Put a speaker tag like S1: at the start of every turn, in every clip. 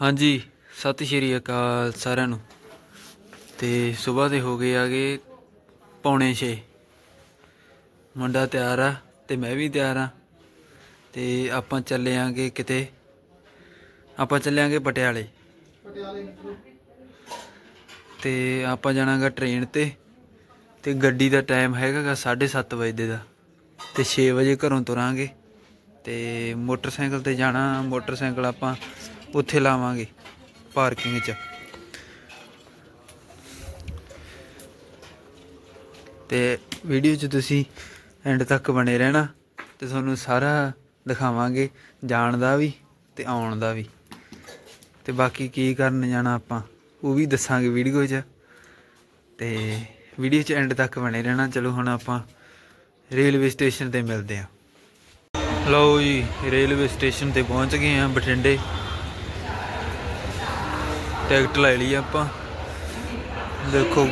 S1: ਹਾਂਜੀ ਸਤਿ ਸ਼੍ਰੀ ਅਕਾਲ ਸਾਰਿਆਂ ਨੂੰ। ਤੇ ਸਵੇਰ ਦੇ ਹੋ ਗਏ ਆਗੇ ਪੌਣੇ 6 ਮੁੰਡਾ ਤਿਆਰ ਆ ਤੇ ਮੈਂ ਵੀ ਤਿਆਰ ਆ। ਤੇ ਆਪਾਂ ਚੱਲੇ ਆਂਗੇ ਕਿਤੇ। ਆਪਾਂ ਚੱਲਿਆਂਗੇ ਪਟਿਆਲੇ। ਤੇ ਆਪਾਂ ਜਾਣਾਗਾ ਟ੍ਰੇਨ ਤੇ। ਤੇ ਗੱਡੀ ਦਾ ਟਾਈਮ ਹੈਗਾਗਾ 7:30 ਵਜੇ ਦਾ। ਤੇ 6 ਵਜੇ ਘਰੋਂ ਤੁਰਾਂਗੇ। ਤੇ ਮੋਟਰਸਾਈਕਲ ਤੇ ਜਾਣਾ ਮੋਟਰਸਾਈਕਲ ਆਪਾਂ ਉੱਥੇ ਲਾਵਾਂਗੇ ਪਾਰਕਿੰਗ 'ਚ। ਤੇ ਵੀਡੀਓ 'ਚ ਤੁਸੀਂ ਐਂਡ ਤੱਕ ਬਣੇ ਰਹਿਣਾ ਤੇ ਤੁਹਾਨੂੰ ਸਾਰਾ ਦਿਖਾਵਾਂਗੇ, ਜਾਣ ਦਾ ਵੀ ਤੇ ਆਉਣ ਦਾ ਵੀ। ਤੇ ਬਾਕੀ ਕੀ ਕਰਨ ਜਾਣਾ ਆਪਾਂ, ਉਹ ਵੀ ਦੱਸਾਂਗੇ ਵੀਡੀਓ 'ਚ। ਤੇ ਵੀਡੀਓ 'ਚ ਐਂਡ ਤੱਕ ਬਣੇ ਰਹਿਣਾ, ਚਲੋ ਹੁਣ ਆਪਾਂ ਰੇਲਵੇ ਸਟੇਸ਼ਨ ਤੇ ਮਿਲਦੇ ਹਾਂ। ਲਓ ਜੀ, ਰੇਲਵੇ ਸਟੇਸ਼ਨ ਤੇ ਪਹੁੰਚ ਗਏ ਆ ਬਠਿੰਡੇ। ਟਿਕਟ ਲੈ ਲਈ ਆਪਾਂ। ਦੇਖੋ।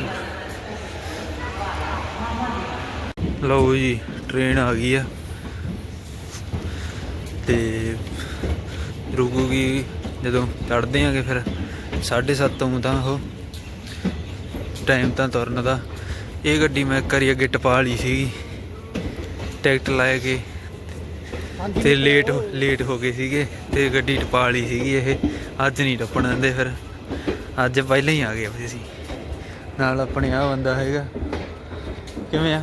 S1: ਲਓ ਜੀ ਟ੍ਰੇਨ ਆ ਗਈ ਆ। ਤੇ ਰੁਕੂਗੀ ਜਦੋਂ ਚੜਦੇ ਆਂਗੇ ਫਿਰ 7:30 ਤੋਂ ਤਾਂ ਉਹ। ਟਾਈਮ ਤਾਂ ਤੁਰਨ ਦਾ। ਇਹ ਗੱਡੀ ਮੈਂ ਕਰੀ ਅੱਗੇ ਟਪਾ ਲਈ ਸੀਗੀ। ਟਿਕਟ ਲੈ ਕੇ ਤੇ ਲੇਟ ਲੇਟ ਹੋ ਗਏ ਸੀਗੇ ਤੇ ਗੱਡੀ ਟਪਾ ਲਈ ਸੀਗੀ ਇਹ। ਅੱਜ ਨਹੀਂ ਟੱਪਣ ਦਿੰਦੇ ਫਿਰ। ਅੱਜ ਪਹਿਲਾਂ ਹੀ ਆ ਗਏ ਅਸੀਂ। ਨਾਲ ਆਪਣੇ ਆ ਬੰਦਾ ਹੈਗਾ। ਕਿਵੇਂ ਆ?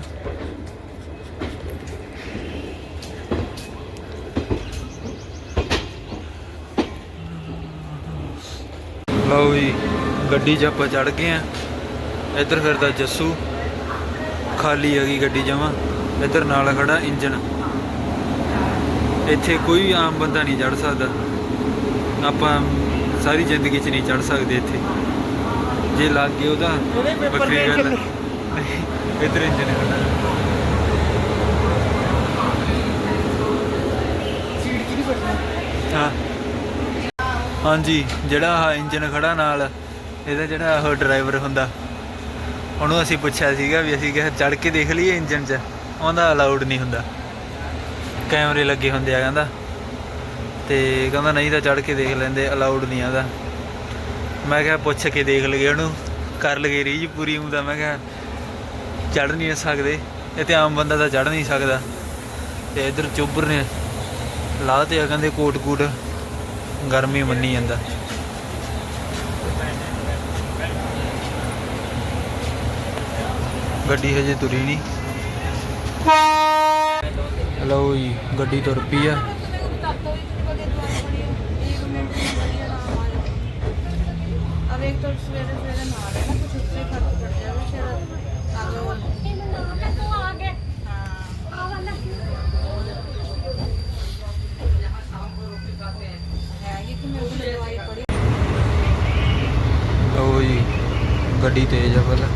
S1: ਲਓ ਜੀ, ਗੱਡੀ 'ਚ ਆਪਾਂ ਚੜ ਗਏ ਆ। ਇੱਧਰ ਫਿਰਦਾ ਜੱਸੂ। ਖਾਲੀ ਹੈਗੀ ਗੱਡੀ ਜਮਾਂ। ਇੱਧਰ ਨਾਲ ਖੜਾ ਇੰਜਨ ਇੱਥੇ ਕੋਈ ਆਮ ਬੰਦਾ ਨਹੀਂ ਚੜ ਸਕਦਾ। ਆਪਾਂ ਸਾਰੀ ਜ਼ਿੰਦਗੀ 'ਚ ਨਹੀਂ ਚੜ ਸਕਦੇ ਇੱਥੇ। ਜੇ ਲੱਗ ਗਏ ਉਹਦਾ ਵੱਖਰੀ ਗੱਲ ਹੈ। ਇੱਧਰ ਇੰਜਨ ਖੜਾ ਹਾਂ। ਹਾਂਜੀ ਜਿਹੜਾ ਆਹ ਇੰਜਨ ਖੜਾ ਨਾਲ ਇਹਦਾ ਜਿਹੜਾ ਉਹ ਡਰਾਈਵਰ ਹੁੰਦਾ ਉਹਨੂੰ ਅਸੀਂ ਪੁੱਛਿਆ ਸੀਗਾ ਵੀ ਅਸੀਂ ਕਿਹਾ ਚੜ ਕੇ ਦੇਖ ਲਈਏ ਇੰਜਨ 'ਚ ਉਹਦਾ ਅਲਾਉਡ ਨਹੀਂ ਹੁੰਦਾ। ਕੈਮਰੇ ਲੱਗੇ ਹੁੰਦੇ ਆ ਕਹਿੰਦਾ ਤੇ ਕਹਿੰਦਾ ਨਹੀਂ ਤਾਂ ਚੜ ਕੇ ਦੇਖ ਲੈਂਦੇ ਅਲਾਉਡ ਨਹੀਂ ਆਦਾ ਮੈਂ ਕਿਹਾ ਪੁੱਛ ਕੇ ਦੇਖ ਲਈਏ ਉਹਨੂੰ, ਕਰ ਲਗੇ ਰੀਜ ਪੂਰੀ ਹੁੰਦਾ ਮੈਂ ਕਿਹਾ ਚੜ ਨਹੀਂ ਸਕਦੇ, ਇਹ ਤੇ ਆਮ ਬੰਦਾ ਤਾਂ ਚੜ ਨਹੀਂ ਸਕਦਾ। ਤੇ ਇਧਰ ਚੁੱਬਰ ਨੇ, ਲਾ ਤੇ ਆ ਕਹਿੰਦੇ ਕੋਟ ਕੂਟ, ਗਰਮੀ ਮੰਨੀ ਜਾਂਦਾ। ਗੱਡੀ ਹਜੇ ਤੁਰੀ ਨਹੀਂ। ਹਲੋ ਜੀ, ਗੱਡੀ ਤੁਰ ਪਈ ਆ।
S2: ਇੱਕ ਤਾਂ ਸਵੇਰੇ ਸਵੇਰੇ ਨਾ ਰਹੇ ਨਾ ਕੁਝ ਉੱਤੇ ਖਰਚ ਕਰ ਜਾਵੇ ਸ਼ਾਇਦ ਆ ਲੋ
S1: ਲਓ ਜੀ, ਗੱਡੀ ਤੇਜ਼ ਆ ਪਹਿਲਾਂ।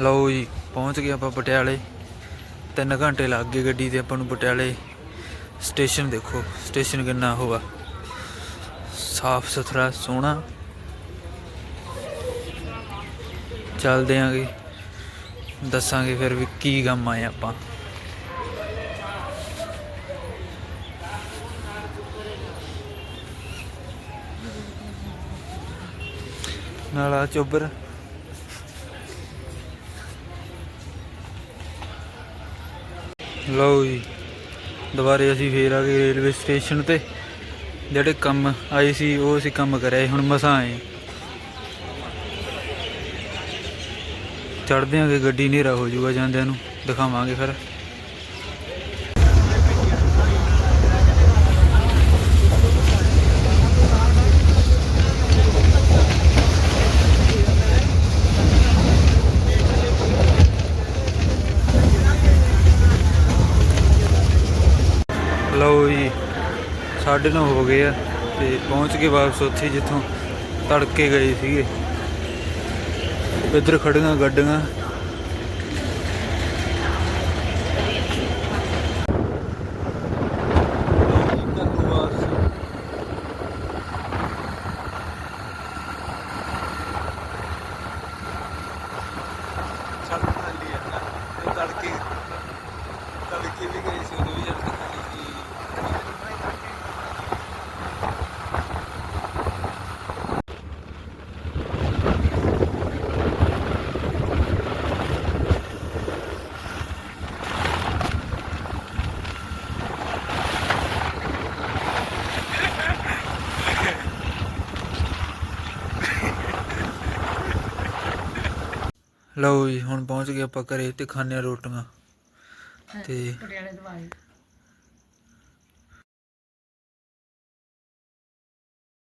S1: ਲਓ ਜੀ ਪਹੁੰਚ ਗਏ ਆਪਾਂ ਪਟਿਆਲੇ। 3 ਘੰਟੇ ਲੱਗ ਗਏ ਗੱਡੀ ਤੇ ਆਪਾਂ ਨੂੰ ਪਟਿਆਲੇ ਸਟੇਸ਼ਨ ਦੇਖੋ, ਸਟੇਸ਼ਨ ਕਿੰਨਾ ਹੋਆ ਸਾਫ਼ ਸੁਥਰਾ, ਸੋਹਣਾ। ਚੱਲਦੇ ਆਂਗੇ। ਦੱਸਾਂਗੇ ਫਿਰ ਵੀ ਕੀ ਕੰਮ ਆਏ ਆਪਾਂ। ਨਾਲ ਆ ਚੋਬਰ। ਲਓ ਜੀ, ਦੁਬਾਰੇ ਅਸੀਂ ਫੇਰ ਆ ਗਏ ਰੇਲਵੇ ਸਟੇਸ਼ਨ ਤੇ। ਜਿਹੜੇ ਕੰਮ ਆਏ ਸੀ, ਉਹ ਅਸੀਂ ਕੰਮ ਕਰਿਆ ਹੁਣ ਮਸਾਂ ਆਏ ਚੜਦੇ ਆਂਗੇ ਗੱਡੀ ਹਨੇਰਾ ਹੋ ਜਾਊਗਾ ਜਾਂਦਿਆਂ ਨੂੰ, ਦਿਖਾਵਾਂਗੇ ਫਿਰ। ਲਓ ਜੀ, ਸਾਢੇ ਨੌ ਹੋ ਗਏ ਆ ਤੇ ਪਹੁੰਚ ਕੇ ਵਾਪਸ ਉੱਥੇ ਜਿੱਥੋਂ ਤੜਕੇ ਗਏ ਸੀਗੇ। ਇੱਧਰ ਖੜੀਆਂ ਗੱਡੀਆਂ। ਲਓ ਜੀ ਹੁਣ ਪਹੁੰਚ ਗਏ ਆਪਾਂ ਘਰੇ ਤੇ ਖਾਣੇ ਰੋਟੀਆਂ। ਤੇ
S2: ਪਟਿਆਲੇ ਦਵਾਈ